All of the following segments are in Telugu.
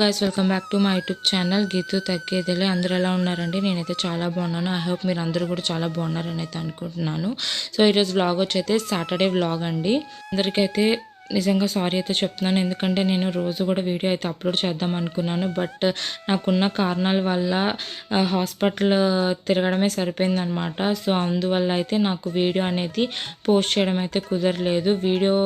Guys welcome back to my YouTube channel Geetu తగ్గేదిలే అందరూ ఎలా ఉన్నారండి? నేనైతే చాలా బాగున్నాను. ఐ హోప్ మీరు అందరూ కూడా చాలా బాగున్నారని అయితే అనుకుంటున్నాను. సో ఈరోజు వ్లాగ్ వచ్చి అయితే సాటర్డే వ్లాగ్ అండి. అందరికైతే నిజంగా సారీ అయితే చెప్తున్నాను. ఎందుకంటే నేను రోజు కూడా వీడియో అయితే అప్లోడ్ చేద్దాం అనుకున్నాను. బట్ నాకున్న కారణాల వల్ల హాస్పిటల్ తిరగడమే సరిపోయిందనమాట సో అందువల్ల అయితే నాకు వీడియో అనేది పోస్ట్ చేయడం అయితే కుదరలేదు. వీడియో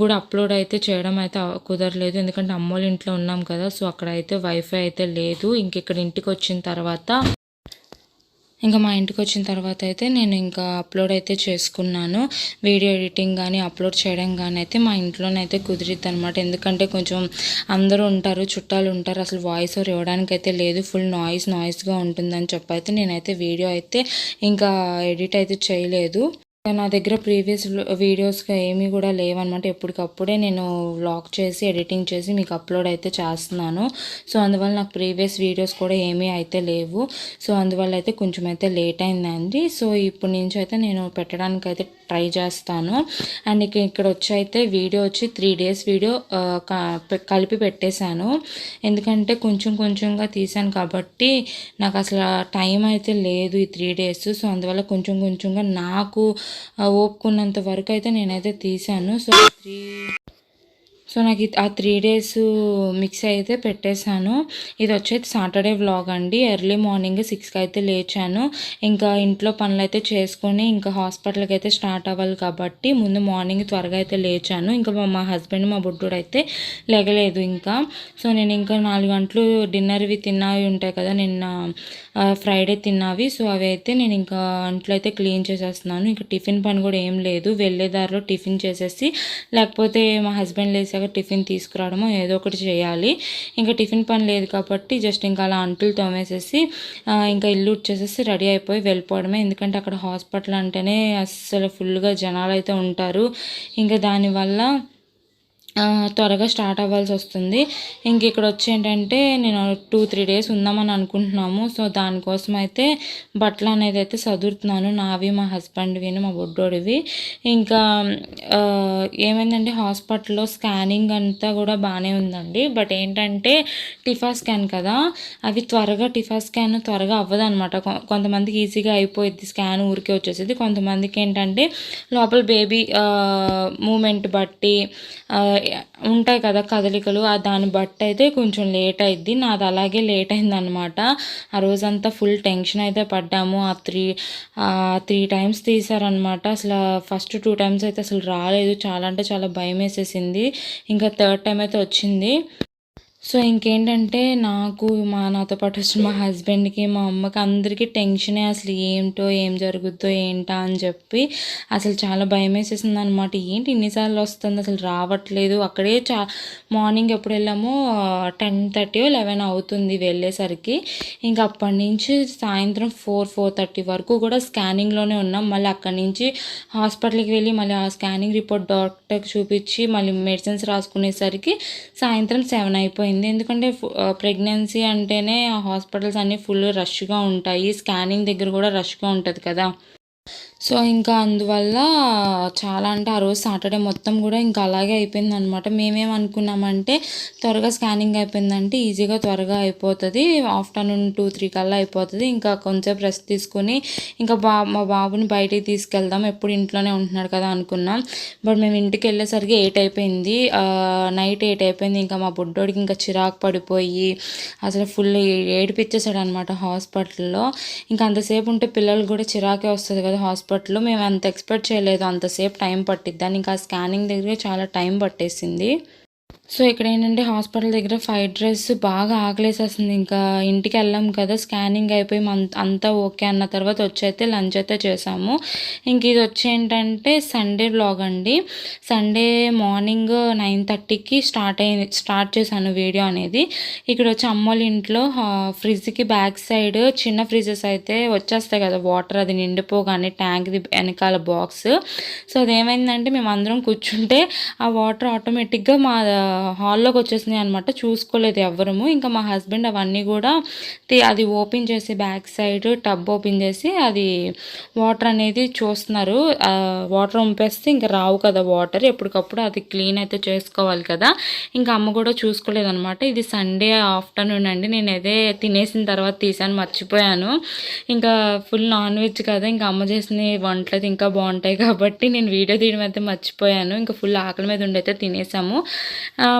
కూడా అప్లోడ్ అయితే చేయడం అయితే కుదరలేదు. ఎందుకంటే అమ్మోళ్ళ ఇంట్లో ఉన్నాం కదా సో అక్కడ అయితే వైఫై అయితే లేదు. ఇంక ఇక్కడ ఇంటికి వచ్చిన తర్వాత ఇంకా మా ఇంటికి వచ్చిన తర్వాత అయితే నేను ఇంకా అప్లోడ్ అయితే చేసుకున్నాను. వీడియో ఎడిటింగ్ కానీ అప్లోడ్ చేయడం కానీ అయితే మా ఇంట్లోనైతే కుదిరిద్ది అనమాట ఎందుకంటే కొంచెం అందరూ ఉంటారు చుట్టాలు ఉంటారు. అసలు వాయిస్ ఓవర్ ఇవ్వడానికి అయితే లేదు. ఫుల్ నాయిస్ నాయిస్గా ఉంటుందని చెప్పి అయితే నేనైతే వీడియో అయితే ఇంకా ఎడిట్ అయితే చేయలేదు. నా దగ్గర ప్రీవియస్ వీడియోస్గా ఏమీ కూడా లేవన్నమాట. ఎప్పటికప్పుడే నేను వ్లాగ్ చేసి ఎడిటింగ్ చేసి మీకు అప్లోడ్ అయితే చేస్తున్నాను. సో అందువల్ల నాకు ప్రీవియస్ వీడియోస్ కూడా ఏమీ అయితే లేవు. సో అందువల్ల అయితే కొంచెం అయితే లేట్ అయిందండి. సో ఇప్పటి నుంచి అయితే నేను పెట్టడానికి అయితే ట్రై చేస్తాను. అండ్ ఇక ఇక్కడ వచ్చి అయితే వీడియో వచ్చి త్రీ డేస్ వీడియో కలిపి పెట్టేశాను. ఎందుకంటే కొంచెం కొంచెంగా తీసాను కాబట్టి నాకు అసలు టైం అయితే లేదు ఈ త్రీ డేస్ సో అందువల్ల కొంచెం కొంచెంగా నాకు ఒప్పుకున్నంత ఓపుకున్నంత వరకు అయితే నేనైతే తీసాను సో త్రీ సో నాకు ఆ త్రీ డేస్ మిక్స్ అయితే పెట్టేశాను. ఇది వచ్చేది సాటర్డే వ్లాగ్ అండి. ఎర్లీ మార్నింగ్ సిక్స్కి అయితే లేచాను. ఇంకా ఇంట్లో పనులు అయితే చేసుకొని ఇంకా హాస్పిటల్కి అయితే స్టార్ట్ అవ్వాలి కాబట్టి ముందు మార్నింగ్ త్వరగా అయితే లేచాను. ఇంకా మా- హస్బెండ్ మా బుడ్డుడు అయితే లేగలేదు ఇంకా. సో నేను ఇంకా నాలుగు గంటలు డిన్నర్వి తిన్నవి ఉంటాయి కదా నిన్న ఫ్రైడే తిన్నవి. సో అవి అయితే నేను ఇంకా అంట్లో అయితే క్లీన్ చేసేస్తున్నాను. ఇంకా టిఫిన్ పని కూడా ఏం లేదు. వెళ్ళే దారిలో టిఫిన్ చేసేసి లేకపోతే మా హస్బెండ్ లేసాక టిఫిన్ తీసుకురావడమో ఏదో ఒకటి చేయాలి. ఇంకా టిఫిన్ పని లేదు కాబట్టి జస్ట్ ఇంకా అలా అంటులు తోమేసేసి ఇంకా ఇల్లు వచ్చేసేసి రెడీ అయిపోయి వెళ్ళిపోవడమే. ఎందుకంటే అక్కడ హాస్పిటల్ అంటేనే అస్సలు ఫుల్గా జనాలు అయితే ఉంటారు. ఇంకా దానివల్ల త్వరగా స్టార్ట్ అవ్వాల్సి వస్తుంది. ఇంక ఇక్కడ వచ్చి ఏంటంటే నేను టూ త్రీ డేస్ ఉందామని అనుకుంటున్నాము. సో దానికోసం అయితే బట్టలు అనేది అయితే చదువుతున్నాను నావి మా హస్బెండ్వి మా బొడ్డోడివి. ఇంకా ఏమైందంటే హాస్పిటల్లో స్కానింగ్ అంతా కూడా బాగానే ఉందండి. బట్ ఏంటంటే టిఫా స్కాన్ కదా అవి త్వరగా టిఫా స్కాన్ త్వరగా అవ్వదు అనమాట కొంతమందికి ఈజీగా అయిపోయింది స్కాన్ ఊరికే వచ్చేసేది. కొంతమందికి ఏంటంటే లోపల బేబీ మూమెంట్ బట్టి ఉంటాయి కదా కదలికలు దాన్ని బట్టి అయితే కొంచెం లేట్ అయింది నాది అలాగే లేట్ అయింది అనమాట ఆ రోజంతా ఫుల్ టెన్షన్ అయితే పడ్డాము. ఆ త్రీ త్రీ టైమ్స్ తీసారనమాట అసలు ఫస్ట్ టూ టైమ్స్ అయితే అసలు రాలేదు. చాలా అంటే చాలా భయం వేసేసింది ఇంకా థర్డ్ టైం అయితే వచ్చింది. సో ఇంకేంటంటే నాకు మా నాతో పాటు వచ్చిన మా హస్బెండ్కి మా అమ్మకి అందరికీ టెన్షనే అసలు ఏంటో ఏం జరుగుద్దో ఏంటా అని చెప్పి అసలు చాలా భయం వేసేసింది అనమాట ఏంటి ఇన్నిసార్లు వస్తుంది? అసలు రావట్లేదు. అక్కడే చా మార్నింగ్ ఎప్పుడు వెళ్ళామో టెన్ థర్టీ లెవెన్ అవుతుంది వెళ్ళేసరికి. ఇంకా అప్పటి నుంచి సాయంత్రం ఫోర్ ఫోర్ థర్టీ వరకు కూడా స్కానింగ్లోనే ఉన్నాం. మళ్ళీ అక్కడి నుంచి హాస్పిటల్కి వెళ్ళి మళ్ళీ ఆ స్కానింగ్ రిపోర్ట్ డాక్టర్కి చూపించి మళ్ళీ మెడిసిన్స్ రాసుకునేసరికి సాయంత్రం సెవెన్ అయిపోయింది. ఎందుకంటే ప్రెగ్నెన్సీ అంటేనే హాస్పిటల్స్ అన్నీ ఫుల్ రష్గా ఉంటాయి. స్కానింగ్ దగ్గర కూడా రష్గా ఉంటుంది కదా. సో ఇంకా అందువల్ల చాలా అంటే ఆ రోజు సాటర్డే మొత్తం కూడా ఇంకా అలాగే అయిపోయింది అనమాట మేమేం అనుకున్నామంటే త్వరగా స్కానింగ్ అయిపోయిందంటే ఈజీగా త్వరగా అయిపోతుంది. ఆఫ్టర్నూన్ టూ త్రీ కల్లా అయిపోతుంది. ఇంకా కొంచెం రెస్ట్ తీసుకొని ఇంకా బా మా బాబుని బయటికి తీసుకెళ్దాం. ఎప్పుడు ఇంట్లోనే ఉంటున్నాడు కదా అనుకున్నాం. బట్ మేము ఇంటికి వెళ్ళేసరికి ఎయిట్ అయిపోయింది. నైట్ ఎయిట్ అయిపోయింది. ఇంకా మా బుడ్డోడికి ఇంకా చిరాకు పడిపోయి అసలు ఫుల్ ఏడిపించేసాడు అనమాట హాస్పిటల్లో. ఇంకా అంతసేపు ఉంటే పిల్లలు కూడా చిరాకే వస్తుంది కదా హాస్పిటల్ హాస్పిటల్లో మేము అంత ఎక్స్పెక్ట్ చేయలేదు అంతసేపు టైం పట్టిద్దని. ఇంకా స్కానింగ్ దగ్గర చాలా టైం పట్టేసింది. సో ఇక్కడ ఏంటంటే హాస్పిటల్ దగ్గర ఫ్రైడ్ రైస్ బాగా ఆకలేసేస్తుంది. ఇంకా ఇంటికి వెళ్ళాం కదా స్కానింగ్ అయిపోయి అంతా ఓకే అన్న తర్వాత వచ్చి అయితే లంచ్ అయితే చేసాము. ఇంక ఇది వచ్చి ఏంటంటే సండే బ్లాగ్ అండి. సండే మార్నింగ్ నైన్ థర్టీకి స్టార్ట్ అయింది స్టార్ట్ చేశాను వీడియో అనేది. ఇక్కడ వచ్చి అమ్మోళ్ళ ఇంట్లో ఫ్రిడ్జ్కి బ్యాక్ సైడ్ చిన్న ఫ్రిడ్జెస్ అయితే వచ్చేస్తాయి కదా వాటర్ అది నిండిపోగానే ట్యాంక్ది వెనకాల బాక్స్. సో అదేమైందంటే మేము అందరం కూర్చుంటే ఆ వాటర్ ఆటోమేటిక్గా మా హాల్లోకి వచ్చేసినాయి అనమాట చూసుకోలేదు ఎవ్వరము. ఇంకా మా హస్బెండ్ అవన్నీ కూడా అది ఓపెన్ చేసి బ్యాక్ సైడ్ టబ్ ఓపెన్ చేసి అది వాటర్ అనేది చూస్తున్నారు. వాటర్ ఉంపేస్తే ఇంకా రావు కదా వాటర్. ఎప్పటికప్పుడు అది క్లీన్ అయితే చేసుకోవాలి కదా. ఇంకా అమ్మ కూడా చూసుకోలేదు అనమాట ఇది సండే ఆఫ్టర్నూన్ అండి. నేను అదే తినేసిన తర్వాత తీసాను మర్చిపోయాను. ఇంకా ఫుల్ నాన్ వెజ్ కదా. ఇంకా అమ్మ చేసిన వంటలు ఇంకా బాగుంటాయి కాబట్టి నేను వీడియో తీయడం అయితే మర్చిపోయాను. ఇంకా ఫుల్ ఆకలి మీద ఉండి అయితే తినేసాము.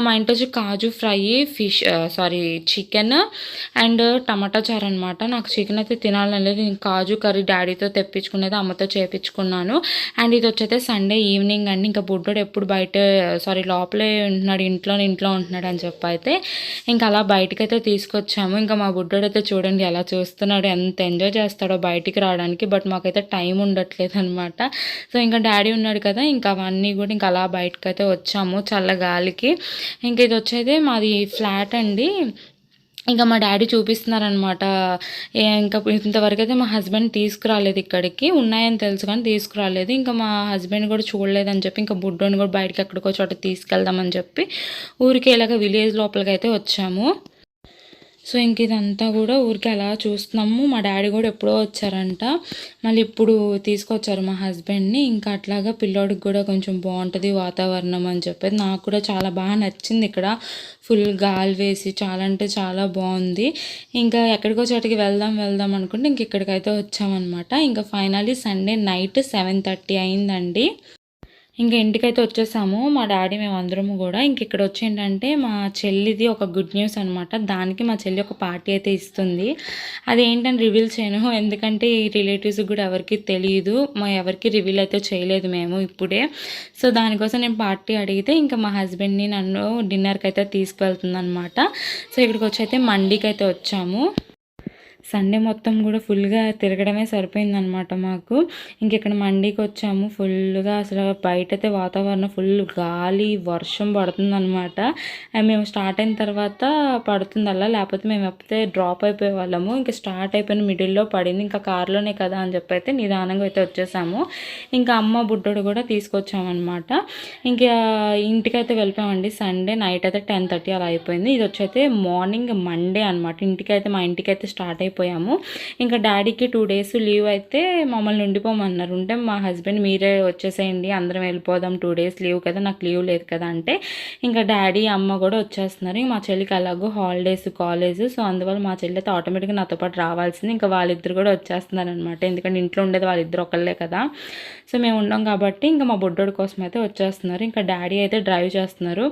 మా ఇంట్లో వచ్చి kaju fry fish sorry chicken and tomato చారు అనమాట నాకు చికెన్ అయితే తినాలని లేదు. నేను కాజు కర్రీ డాడీతో తెప్పించుకునేది అమ్మతో చేపించుకున్నాను. అండ్ ఇది వచ్చైతే సండే ఈవినింగ్ అండి. ఇంకా బుడ్డోడు ఎప్పుడు బయట సారీ లోపలే ఉంటున్నాడు. ఇంట్లో ఇంట్లో ఉంటున్నాడు అని చెప్పి అయితే ఇంకా అలా బయటకైతే అయితే తీసుకొచ్చాము. ఇంకా మా బుడ్డోడు అయితే చూడండి ఎలా చూస్తున్నాడు ఎంత ఎంజాయ్ చేస్తాడో బయటికి రావడానికి. బట్ మాకైతే టైం ఉండట్లేదు అనమాట సో ఇంకా డాడీ ఉన్నాడు కదా ఇంకా అవన్నీ కూడా ఇంకా అలా బయటకైతే అయితే వచ్చాము చల్ల గాలికి ఇంకా ఇది వచ్చేది మాది ఫ్లాట్ అండి. ఇంకా మా డాడీ చూపిస్తున్నారనమాట ఇంకా ఇంతవరకు అయితే మా హస్బెండ్ తీసుకురాలేదు ఇక్కడికి. ఉన్నాయని తెలుసు కానీ తీసుకురాలేదు. ఇంకా మా హస్బెండ్ కూడా చూడలేదని చెప్పి ఇంకా బుడ్డోని కూడా బయటకి ఎక్కడికో చోట తీసుకెళ్దామని చెప్పి ఊరికి ఇలాగ విలేజ్ లోపలికి అయితే వచ్చాము. సో ఇంక ఇదంతా కూడా ఊరికి అలా చూస్తున్నాము. మా డాడీ కూడా ఎప్పుడో వచ్చారంట. మళ్ళీ ఇప్పుడు తీసుకొచ్చారు మా హస్బెండ్ని. ఇంకా అట్లాగా పిల్లోడికి కూడా కొంచెం బాగుంటుంది వాతావరణం అని చెప్పేది. నాకు కూడా చాలా బాగా నచ్చింది ఇక్కడ. ఫుల్ గాలి వేసి చాలా అంటే చాలా బాగుంది. ఇంకా ఎక్కడికో చోటికి వెళ్దాం వెళ్దాం అనుకుంటే ఇంక ఇక్కడికైతే వచ్చామన్నమాట. ఇంకా finally Sunday night seven thirty అయిందండి. ఇంక ఇంటికైతే వచ్చేసాము. మా డాడీ మేము అందరము కూడా. ఇంక ఇక్కడ వచ్చి ఏంటంటే మా చెల్లిది ఒక గుడ్ న్యూస్ అనమాట దానికి మా చెల్లి ఒక పార్టీ అయితే ఇస్తుంది. అది ఏంటని రివీల్ చేయను. ఎందుకంటే ఈ రిలేటివ్స్ కూడా ఎవరికి తెలియదు మా ఎవరికి రివీల్ అయితే చేయలేదు మేము ఇప్పుడే. సో దానికోసం నేను పార్టీ అడిగితే ఇంకా మా హస్బెండ్ని నన్ను డిన్నర్కి అయితే తీసుకువెళ్తుంది అనమాట సో ఇక్కడికి వచ్చి అయితే మండీకి అయితే వచ్చాము. సండే మొత్తం కూడా ఫుల్గా తిరగడమే సరిపోయిందనమాట మాకు. ఇంక ఇక్కడ మండీకి వచ్చాము ఫుల్గా అసలు బయట అయితే వాతావరణం ఫుల్ గాలి వర్షం పడుతుందనమాట మేము స్టార్ట్ అయిన తర్వాత పడుతుంది అలా లేకపోతే మేము ఎప్పుడైతే డ్రాప్ అయిపోయే వాళ్ళము ఇంకా స్టార్ట్ అయిపోయిన మిడిల్లో పడింది. ఇంకా కారులోనే కదా అని చెప్పి అయితే నిదానంగా అయితే వచ్చేసాము. ఇంకా అమ్మ బుడ్డోడు కూడా తీసుకొచ్చామన్నమాట. ఇంకా ఇంటికైతే వెళ్ళిపోయామండి. సండే నైట్ అయితే టెన్ థర్టీ అలా అయిపోయింది. ఇది వచ్చైతే మార్నింగ్ మండే అనమాట ఇంటికైతే మా ఇంటికైతే స్టార్ట్ వెళ్ళిపోయాము. ఇంకా డాడీకి టూ డేస్ లీవ్ అయితే మమ్మల్ని ఉండిపోమన్నారు. ఉంటే మా హస్బెండ్ మీరే వచ్చేసేయండి అందరం వెళ్ళిపోదాం టూ డేస్ లీవ్ కదా నాకు లీవ్ లేదు కదా అంటే ఇంకా డాడీ అమ్మ కూడా వచ్చేస్తున్నారు. మా చెల్లికి అలాగో హాలిడేస్ కాలేజ్ సో అందువల్ల మా చెల్లి అయితే ఆటోమేటిక్గా నాతో పాటు రావాల్సింది. ఇంకా వాళ్ళిద్దరు కూడా వచ్చేస్తున్నారు అనమాట ఎందుకంటే ఇంట్లో ఉండేది వాళ్ళిద్దరు ఒకళ్ళే కదా. సో మేము ఉన్నాం కాబట్టి ఇంకా మా బుడ్డోడి కోసం అయితే వచ్చేస్తున్నారు. ఇంకా డాడీ అయితే డ్రైవ్ చేస్తున్నారు.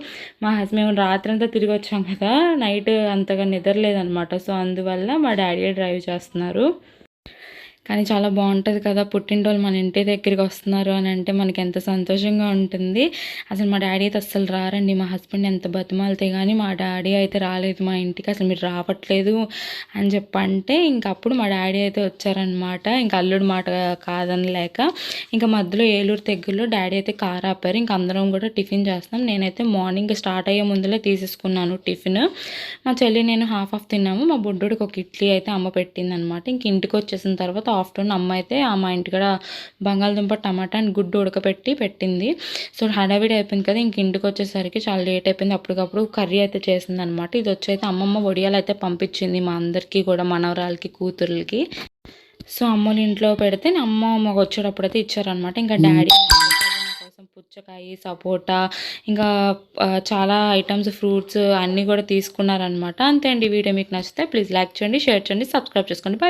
మా హస్బెండ్ మేము రాత్రి అంతా తిరిగి వచ్చాం కదా నైట్ అంతగా నిద్రలేదనమాట సో అందువల్ల మా డాడీ డ్రైవ్ చేస్తున్నారు. కానీ చాలా బాగుంటుంది కదా పుట్టినరోజు మన ఇంటి దగ్గరికి వస్తున్నారు అని అంటే మనకి ఎంత సంతోషంగా ఉంటుంది. అసలు మా డాడీ అయితే అస్సలు రారండి మా హస్బెండ్ ఎంత బతిమాలితే కానీ మా డాడీ అయితే రాలేదు మా ఇంటికి అసలు మీరు రావట్లేదు అని చెప్పంటే ఇంకా అప్పుడు మా డాడీ అయితే వచ్చారనమాట ఇంకా అల్లుడు మాట కాదని లేక ఇంకా మధ్యలో ఏలూరు దగ్గరలో డాడీ అయితే కార్ ఆపారు ఇంకా అందరం కూడా టిఫిన్ చేస్తాం నేనైతే మార్నింగ్ స్టార్ట్ అయ్యే ముందులే తీసేసుకున్నాను టిఫిన్. మా చెల్లి నేను హాఫ్ ఆఫ్ తిన్నాము మా బుడ్డుడికి ఒక ఇడ్లీ అయితే అమ్మ పెట్టింది అనమాట ఇంక ఇంటికి వచ్చేసిన తర్వాత ఆఫ్టర్నూన్ అమ్మ అయితే ఆ మా ఇంటికాడ బంగాళదుంప టమాటా అండ్ గుడ్డు ఉడకపెట్టి పెట్టింది. సో హడావిడి అయిపోయింది కదా ఇంక ఇంటికి వచ్చేసరికి చాలా లేట్ అయిపోయింది. అప్పటికప్పుడు కర్రీ అయితే చేసింది అనమాట ఇది వచ్చైతే అమ్మమ్మ వడియాలు అయితే పంపించింది మా అందరికీ కూడా మనవరాలకి కూతుర్లకి. సో అమ్మోళ్ళ ఇంట్లో పెడితే అమ్మ మాకు వచ్చేటప్పుడు అయితే ఇచ్చారనమాట ఇంకా డాడీ కోసం పుచ్చకాయ సపోటా ఇంకా చాలా ఐటమ్స్ ఫ్రూట్స్ అన్నీ కూడా తీసుకున్నారనమాట అంతే అండి ఈ వీడియో మీకు నచ్చితే ప్లీజ్ లైక్ చేయండి షేర్ చేయండి సబ్స్క్రైబ్ చేసుకోండి. బై.